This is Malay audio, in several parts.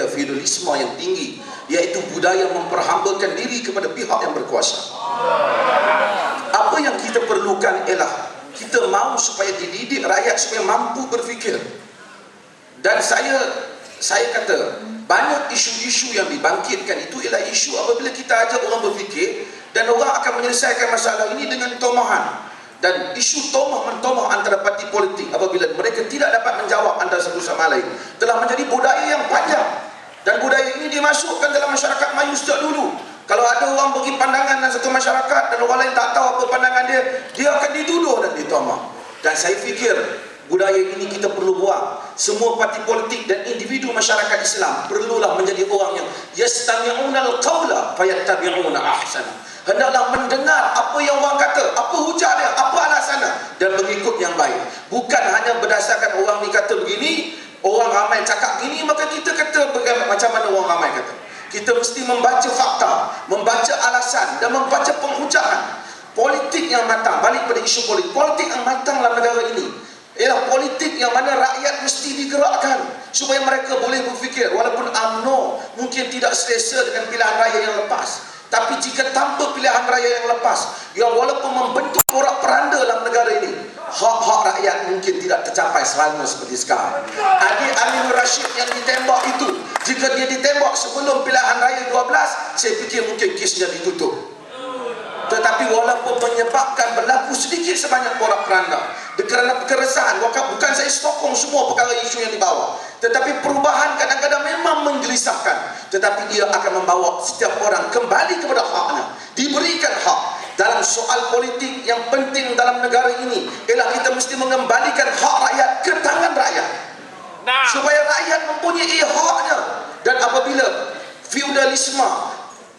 feudalisme yang tinggi iaitu budaya memperhambakan diri kepada pihak yang berkuasa. Apa yang kita perlukan ialah kita mahu supaya dididik rakyat supaya mampu berfikir. Dan saya saya kata banyak isu-isu yang dibangkitkan itu ialah isu apabila kita ajak orang berfikir dan orang akan menyelesaikan masalah ini dengan tomahan. Dan isu tomah mentomah antara parti politik apabila mereka tidak dapat menjawab antara satu sama lain telah menjadi budaya yang panjang dan budaya ini dimasukkan dalam masyarakat Melayu sejak dulu. Kalau ada orang bagi pandangan dalam satu masyarakat dan orang lain tak tahu apa pandangan dia dia akan dituduh dan ditomah dan saya fikir budaya ini kita perlu buang semua parti politik dan individu masyarakat Islam perlulah menjadi orang yang yastami'una al-qawla fayattabi'una ahsana. Hendaklah mendengar apa yang orang kata apa hujah dia apa alasannya dan mengikut yang baik. Bukan hanya berdasarkan orang ni kata begini orang ramai cakap gini maka kita kata macam mana orang ramai kata kita mesti membaca fakta membaca alasan dan membaca penghujahan politik yang matang. Balik pada isu politik. Politik yang matang dalam negara ini ialah politik yang mana rakyat mesti digerakkan supaya mereka boleh berfikir. Walaupun UMNO mungkin tidak selesa dengan pilihan raya yang lepas tapi jika tanpa pilihan raya yang lepas, yang walaupun membentuk porak peranda dalam negara ini, hak-hak rakyat mungkin tidak tercapai selama seperti sekarang. Rashid yang ditembak itu, jika dia ditembak sebelum pilihan raya 12, saya fikir mungkin kisnya ditutup. Tetapi walaupun menyebabkan berlaku sedikit sebanyak porak peranda, kerana keresahan, bukan saya sokong semua perkara isu yang dibawa. Tetapi perubahan kadang-kadang memang menggelisahkan. Tetapi ia akan membawa setiap orang kembali kepada haknya. Diberikan hak. Dalam soal politik yang penting dalam negara ini ialah kita mesti mengembalikan hak rakyat ke tangan rakyat. Nah. Supaya rakyat mempunyai haknya. Dan apabila feudalisme,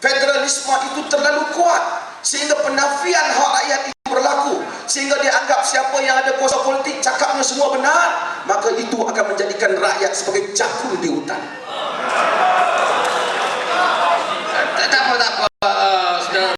federalisme itu terlalu kuat, sehingga penafian hak rakyat itu berlaku sehingga dia anggap siapa yang ada kuasa politik cakapnya semua benar maka itu akan menjadikan rakyat sebagai cakun di hutan